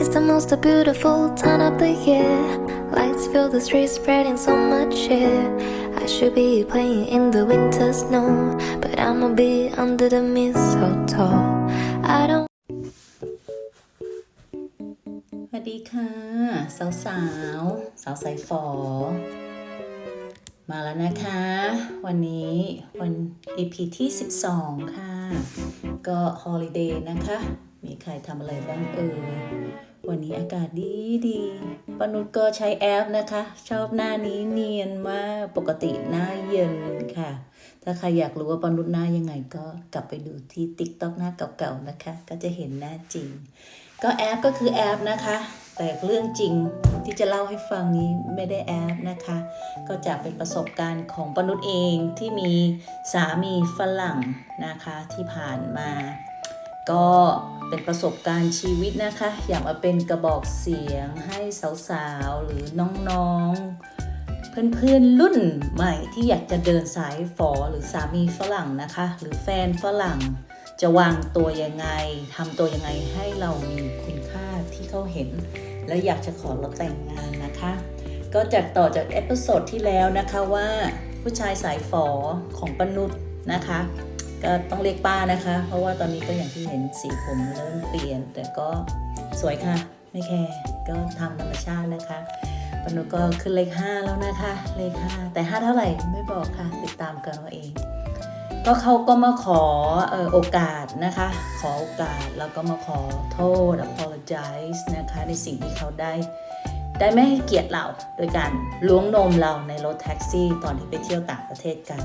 It's the most beautiful time of the year. Lights fill the streets, spreading so much cheer. I should be playing in the winter snow, but I'ma be under the mistletoe. I don't สวัสดีค่ะ สาวสาวสาวสายฝอ มาแล้วนะคะ วันนี้วัน EP ที่ 12 ค่ะ ก็ฮอลิเดย์นะคะ มีใครทำอะไรบ้างเอ่ย วันนี้อากาศดีดีปนุชก็ใช้แอปนะคะ ชอบหน้านี้เนียนมากปกติหน้าเย็นค่ะ ถ้าใครอยากรู้ว่าปนุชหน้ายังไงก็กลับไปดูที่ TikTok หน้าเก่าๆนะคะ ก็จะเห็นหน้าจริง ก็แอปก็คือแอปนะคะ แต่เรื่องจริงที่จะเล่าให้ฟังนี้ไม่ได้แอปนะคะ ก็จะเป็นประสบการณ์ของปนุษย์เองที่มีสามีฝรั่งนะคะที่ผ่านมา ก็เป็นประสบการณ์ชีวิตนะคะ อยากมาเป็นกระบอกเสียงให้สาวๆ หรือน้องๆ เพื่อนๆรุ่นใหม่ที่อยากจะเดินสายฝอหรือสามีฝรั่งนะคะ หรือแฟนฝรั่ง จะวางตัวยังไงทำตัวยังไงให้เรามีคุณค่าที่เขาเห็น และอยากจะขอเราแต่งงานนะคะ ก็จากต่อจากเอพิโซดที่แล้วนะคะว่าผู้ชายสายฝอของปนุษย์นะคะ ก็ต้องเรียกป้านะคะ เพราะว่าตอนนี้ก็อย่างที่เห็นสีผมเริ่มเปลี่ยน แต่ก็สวยค่ะ ไม่แคร์ก็ทำธรรมชาตินะคะปนุก็ขึ้นเลข 5 แล้วนะคะ เลข 5 แต่ 5 เท่าไหร่ไม่บอกค่ะ ติดตามกันเอาเอง ก็เขาก็มาขอออโอกาสนะคะ ขอโอกาสแล้วก็มาขอโทษ apologize นะคะ ในสิ่งที่เขาได้ ได้ไม่ให้เกียรติเรา โดยการล้วงนมเราในรถแท็กซี่ตอนที่ไปเที่ยวต่างประเทศกัน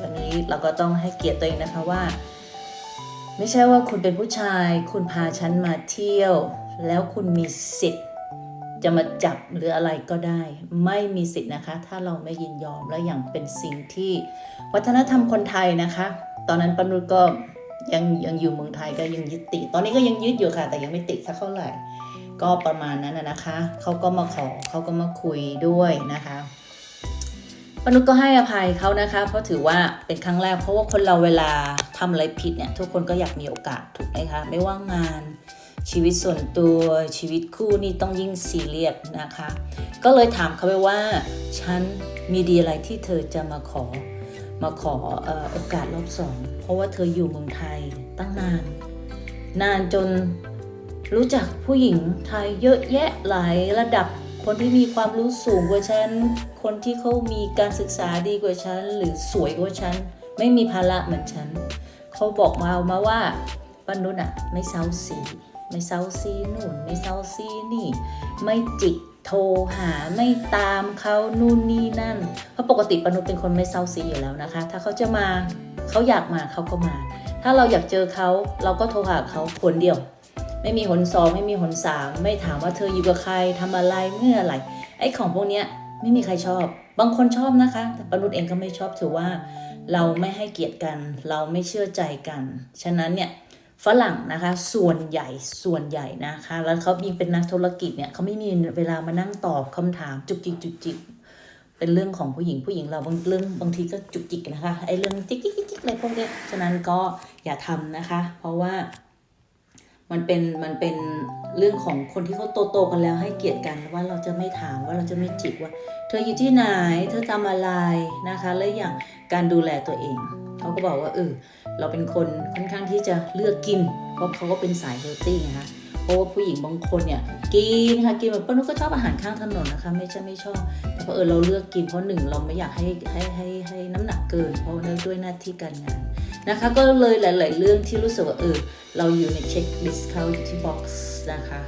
วันนี้เราก็ต้องให้เกียรติตัวเองนะคะว่า ไม่ใช่ว่าคุณเป็นผู้ชาย คุณพาฉันมาเที่ยว แล้วคุณมีสิทธิ์จะมาจับหรืออะไรก็ได้ ไม่มีสิทธิ์นะคะ ถ้าเราไม่ยินยอมและอย่างเป็นสิ่งที่ วัฒนธรรมคนไทยนะคะ ตอนนั้นปนุชก็ ยังยังอยู่เมืองไทยก็ยังยึดติดตอนนี้ก็ยังยึดอยู่ค่ะ แต่ยังไม่ติดสักเท่าไหร่ ก็ประมาณนั้นนะคะเขาก็มาขอเขาก็มาคุยด้วยนะคะปนุชก็ให้อภัยเขานะคะ เพราะถือว่าเป็นครั้งแรกเพราะว่าคนเราเวลาทำอะไรผิดเนี่ยทุกคนก็อยากมีโอกาสถูกไหมคะไม่ว่างานชีวิตส่วนตัวชีวิตคู่นี่ต้องยิ่งซีเรียสนะคะ ก็เลยถามเขาไปว่า ฉันมีดีอะไรที่เธอจะมาขอ มาขอโอกาสรอบสองเพราะว่าเธออยู่เมืองไทยตั้งนาน นานจนรู้จักผู้หญิงไทยเยอะแยะหลายระดับคนที่มีความรู้สูงกว่าฉัน คนที่เขามีการศึกษาดีกว่าฉัน หรือสวยกว่าฉัน ไม่มีภาระเหมือนฉัน เขาบอกมามาว่าปานุษย์อะไม่เซาซี ไม่เซาซีนู่น ไม่เซาซีนี่ ไม่จิก โทรหาไม่ตามเขานู่นนี่นั่น เพราะปกติปนุษย์เป็นคนไม่เซาซีอยู่แล้วนะคะ ถ้าเขาจะมาเขาอยากมาเขาก็มา ถ้าเราอยากเจอเขาเราก็โทรหาเขาคนเดียว ไม่มีหนสองไม่มีหนสามไม่ถามว่าเธออยู่กับใครทำอะไรเมื่อไหร่ไอ้ของพวกเนี้ยไม่มีใครชอบ บางคนชอบนะคะ แต่ปนุษย์เองก็ไม่ชอบถือว่า เราไม่ให้เกียรติกัน เราไม่เชื่อใจกัน ฉะนั้นเนี่ย ฝรั่งนะคะ ส่วนใหญ่ส่วนใหญ่นะคะ แล้วเขามีเป็นนักธุรกิจเนี่ยเขาไม่มีเวลามานั่งตอบคำถามจุกจิกจุกจิกเป็นเรื่องของผู้หญิงผู้หญิงเราบางเรื่องบางทีก็จุกจิกนะคะไอ้เรื่องจิกจิกจิกอะไรพวกเนี้ยฉะนั้นก็อย่าทำนะคะ เพราะว่ามันเป็นมันเป็นเรื่องของคนที่เขาโตโตกันแล้วให้เกียรติกันว่าเราจะไม่ถามว่าเราจะไม่จิกว่า เธออยู่ที่ไหน เธอทำอะไรนะคะ และอย่างการดูแลตัวเอง เขาก็บอกว่าเออ เราเป็นคนค่อนข้างที่จะเลือกกิน เพราะเขาก็เป็นสายเฮลตี้นะคะเพราะว่าผู้หญิงบางคนเนี่ยกินค่ะกินแบบป้านุก็ชอบอาหารข้างถนนนะคะ ไม่ใช่ไม่ชอบ แต่เพราะเออเราเลือกกินเพราะหนึ่งเราไม่อยากให้ให้ให้ให้น้ำหนักเกิน เพราะเนื่องด้วยหน้าที่การงานนะคะ ก็เลยหลาย ๆ เรื่องที่รู้สึกว่าเออเราอยู่ในเช็คลิสต์เขาอยู่ที่บ็อกซ์นะคะ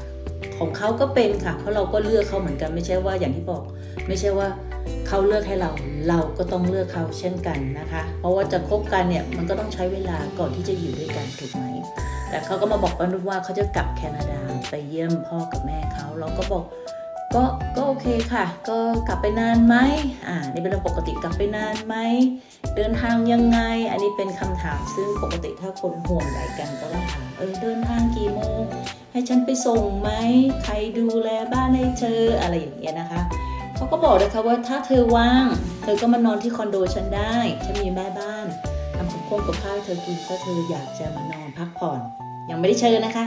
ของเขาก็เป็นค่ะ เพราะเราก็เลือกเขาเหมือนกันไม่ใช่ว่าอย่างที่บอก ไม่ใช่ว่า เขาเลือกให้เราเราก็ต้องเลือกเขาเช่นกันนะคะ เพราะว่าจะคบกันเนี่ยมันก็ต้องใช้เวลาก่อนที่จะอยู่ด้วยกันถูกไหมแต่เขาก็มาบอกป้านุว่าเขาจะกลับแคนาดาไปเยี่ยมพ่อกับแม่เขาเราก็บอกก็ก็โอเคค่ะ ก็กลับไปนานไหมอ่านี่เป็นเรื่องปกติกลับไปนานไหมเดินทางยังไง อันนี้เป็นคำถามซึ่งปกติถ้าคนห่วงใยกันก็ต้องถามเออเดินทางกี่โมงให้ฉันไปส่งไหมใครดูแลบ้านให้เธออะไรอย่างเงี้ยนะคะ เขาก็บอกเลยค่ะว่าถ้าเธอว่าง เธอก็มานอนที่คอนโดฉันได้ฉันมีแม่บ้านทำกับข้าวกับข้าวให้เธอกินถ้าเธออยากจะมานอนพักผ่อน ยังไม่ได้เชิญนะคะ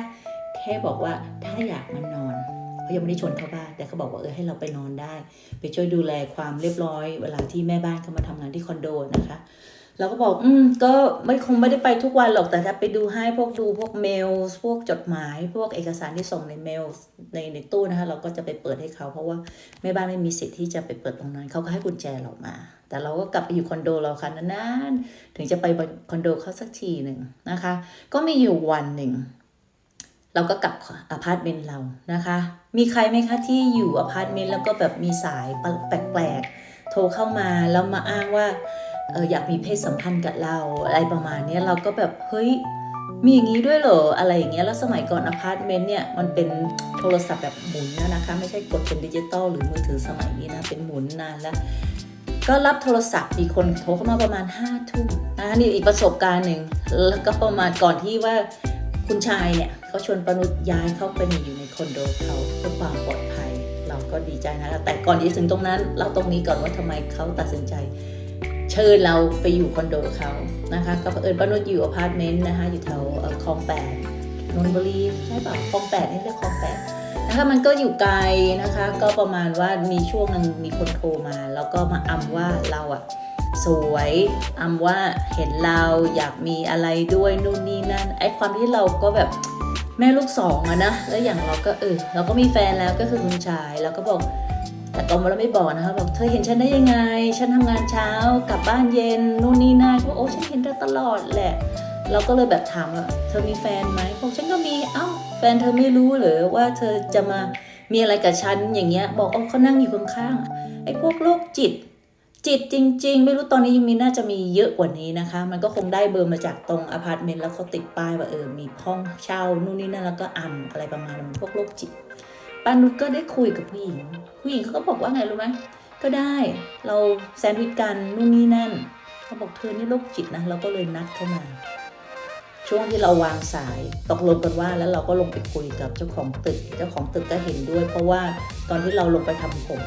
แค่บอกว่าถ้าอยากมานอนเขายังไม่ได้ชวนเข้าบ้านแต่เขาบอกว่าเออให้เราไปนอนได้ ไปช่วยดูแลความเรียบร้อย เวลาที่แม่บ้านเขามาทำงานที่คอนโดนะคะ เราก็บอก อืม ก็ไม่คงไม่ได้ไปทุกวันหรอก แต่ถ้าไปดูให้พวกดูพวกเมล พวกจดหมาย พวกเอกสารที่ส่งในเมลในในตู้นะคะ เราก็จะไปเปิดให้เขา เพราะว่าแม่บ้านไม่มีสิทธิ์ที่จะไปเปิดตรงนั้น เขาก็ให้กุญแจเรามา แต่เราก็กลับไปอยู่คอนโดเราค่ะนานๆ ถึงจะไปคอนโดเขาสักทีหนึ่งนะคะ ก็มีอยู่วันหนึ่งเราก็กลับอพาร์ตเมนต์เรานะคะ มีใครไหมคะที่อยู่อพาร์ตเมนต์แล้วก็แบบมีสายแปลกๆ โทรเข้ามาแล้วมาอ้างว่า อออยากมีเพศสัมพันธ์กับเราอะไรประมาณนี้เราก็แบบเฮ้ยมีอย่างนี้ด้วยเหรออะไรอย่างเงี้ยแล้วสมัยก่อนอพาร์ตเมนต์เนี่ยมันเป็นโทรศัพท์แบบหมุนนะนะคะ ไม่ใช่กดเป็นดิจิตอลหรือมือถือสมัยนี้นะเป็นหมุนนานแล้ว ก็รับโทรศัพท์มีคนโทรเข้ามาประมาณ5้าทุ่มนะนี่อีกประสบการณ์หนึ่งแล้วก็ประมาณก่อนที่ว่าคุณชายเนี่ยเขาชวนปนุษย้ายเข้าไปอยู่ในคอนโดเขาเพื่อความปลอดภัย เราก็ดีใจนะแต่ก่อนที่จะถึงตรงนั้น เราตรงนี้ก่อนว่าทำไมเขาตัดสินใจ เชิญเราไปอยู่คอนโดเขานะคะก็เผอิญป้านุชอยู่อพาร์ตเมนต์นะคะอยู่แถวคลองแปดนนทบุรีใช่เปล่าคลองแปดนี่เรียกคลองแปดนะคะมันก็อยู่ไกลนะคะ ก็ประมาณว่ามีช่วงหนึงมีคนโทรมา แล้วก็มาอำว่าเราอะสวยอำว่าเห็นเราอยากมีอะไรด้วยนู่นนี่นั่นไอความที่เราก็แบบแม่ลูกสองอะนะแล้วอย่างเราก็เออเราก็มีแฟนแล้วก็คือคุณชายเราก็บอก แต่ตอนเราไม่บอกนะคะบอกเธอเห็นฉันได้ยังไง ฉันทำงานเช้ากลับบ้านเย็นนู่นนี่นั่นเขาบอกโอ้ฉันเห็นเธอตลอดแหละ เราก็เลยแบบถามว่าเธอมีแฟนไหมบอกฉันก็มีเอ้าแฟนเธอไม่รู้หรือว่าเธอจะมามีอะไรกับฉันอย่างเงี้ย บอกเอ๋อเขานั่งอยู่ข้างๆไอ้พวกโรคจิต จิตจริง ๆ ไม่รู้ตอนนี้ยังมีน่าจะมีเยอะกว่านี้นะคะ มันก็คงได้เบอร์มาจากตรงอพาร์ตเมนต์แล้วเขาติดป้ายว่าเออมีห้องเช่านู่นนี่นั่นแล้วก็อัมอะไรประมาณนั้นพวกโรคจิต ปานุชก็ได้คุยกับผู้หญิง ผู้หญิงเขาก็บอกว่าไงรู้ไหมก็ได้เราแซนด์วิชกันนู่นนี่นั่นเขาบอกเธอนี่โรคจิตนะเราก็เลยนัดเข้ามาช่วงที่เราวางสายตกลงกันว่าแล้วเราก็ลงไปคุยกับเจ้าของตึก เจ้าของตึกก็เห็นด้วย เพราะว่าตอนที่เราลงไปทำผม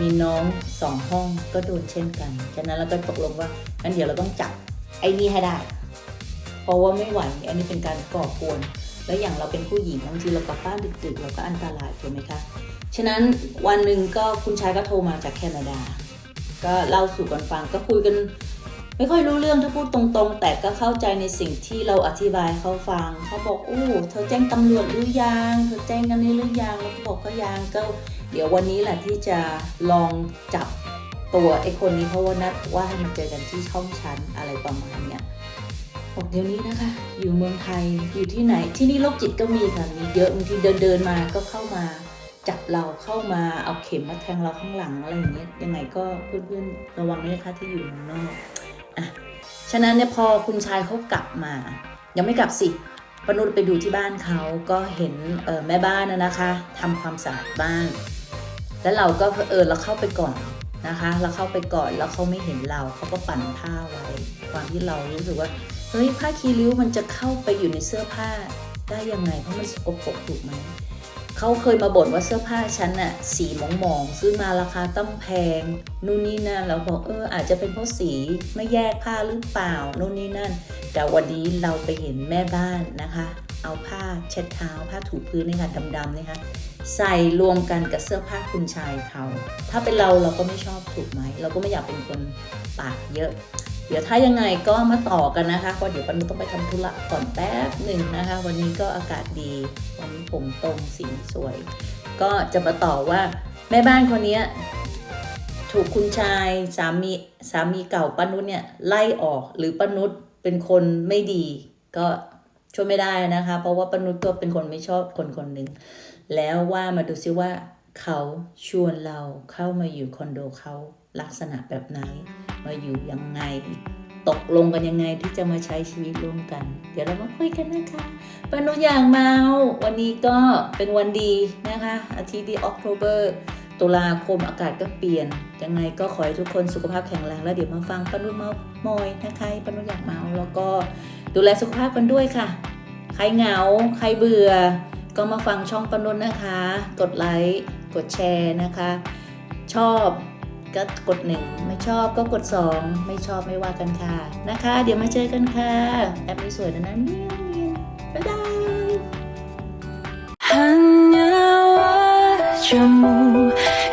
มีน้องสองห้องก็โดนเช่นกันฉะนั้นเราก็ตกลงว่างั้นเดี๋ยวเราต้องจับไอ้นี่ให้ได้ เพราะว่าไม่ไหวอันนี้เป็นการก่อกวน แล้วอย่างเราเป็นผู้หญิงบางทีเรากลับบ้านดึกๆเราก็อันตรายถูกไหมคะฉะนั้นวันหนึ่งก็คุณชายก็โทรมาจากแคนาดา ก็เล่าสู่กันฟังก็คุยกัน ไม่ค่อยรู้เรื่องถ้าพูดตรงๆ แต่ก็เข้าใจในสิ่งที่เราอธิบายเขาฟังเขาบอกอู้เธอแจ้งตำรวจหรือยังเธอแจ้งกันนี้หรือยังแล้วก็บอกก็ยังก็เดี๋ยววันนี้แหละที่จะลองจับตัวไอ้คนนี้เพราะว่านัดว่าให้มาเจอกันที่ช่องชั้นอะไรประมาณเนี้ย อกเดี๋ยวนี้นะคะ อยู่เมืองไทยอยู่ที่ไหนที่นี่โรคจิตก็มีค่ะมีเยอะบางทีเดินเดินมาก็เข้ามาจับเราเข้ามาเอาเข็มมาแทงเราข้างหลังอะไรอย่างเงี้ยยังไงก็เพื่อนๆระวังด้วยนะคะที่อยู่เมืองนอกอะฉะนั้นเนี่ยพอคุณชายเขากลับมา ยังไม่กลับสิปนุษไปดูที่บ้านเขาก็เห็นเออแม่บ้านนะนะคะทำความสะอาดบ้าน แล้วเราก็เออเราเข้าไปก่อนนะคะ เราเข้าไปก่อนแล้วเขาไม่เห็นเราเขาก็ปั่นผ้าไว้ความที่เรารู้สึกว่า เฮ้ยผ้าคีริ้วมันจะเข้าไปอยู่ในเสื้อผ้าได้ยังไงเพราะมันสกปรกถูกไหมเขาเคยมาบ่นว่าเสื้อผ้าฉันน่ะสีหมองๆซื้อมาราคาต้องแพงนู่นนี่นั่นแล้วบอกเอออาจจะเป็นเพราะสีไม่แยกผ้าหรือเปล่านู่นนี่นั่น แต่วันนี้เราไปเห็นแม่บ้านนะคะ เอาผ้าเช็ดเท้าผ้าถูพื้นนี่ค่ะดำๆนี่ค่ะใส่รวมกันกับเสื้อผ้าคุณชายเขา ถ้าเป็นเราเราก็ไม่ชอบถูกไหม เราก็ไม่อยากเป็นคนปากเยอะ เดี๋ยวถ้ายังไงก็มาต่อกันนะคะเพราะเดี๋ยวปันต้องไปทำธุระก่อนแป๊บหนึ่งนะคะ วันนี้ก็อากาศดี วันนี้ผมตรงสีสวย ก็จะมาต่อว่าแม่บ้านคนนี้ถูกคุณชายสามีสามีเก่าปนุษเนี่ยไล่ออกหรือปนุษเป็นคนไม่ดี ก็ช่วยไม่ได้นะคะ เพราะว่าปนุษก็เป็นคนไม่ชอบคนคนหนึ่งแล้วว่ามาดูซิว่าเขาชวนเราเข้ามาอยู่คอนโดเขา ลักษณะแบบไหน มาอยู่ยังไง ตกลงกันยังไงที่จะมาใช้ชีวิตร่วมกัน เดี๋ยวเรามาคุยกันนะคะปนุอยากเมาวันนี้ก็เป็นวันดีนะคะ อาทิตย์ที่ออกโทเบอร์ตุลาคมอากาศก็เปลี่ยน ยังไงก็ขอให้ทุกคนสุขภาพแข็งแรงแล้วเดี๋ยวมาฟังปนุเมามอยนะคะปนุอยากเมาแล้วก็ดูแลสุขภาพกันด้วยค่ะ ใครเหงา ใครเบื่อ ก็มาฟังช่องปนุนะคะ กดไลค์ กดแชร์นะคะ ชอบ ก็กดงไม่ชอบก็กด 2 ไม่ชอบไม่ว่ากันค่ะ นะคะ เดี๋ยวมาเจอกันค่ะ แอปนี้สวยนะนะเนี่ยบ๊ายบาย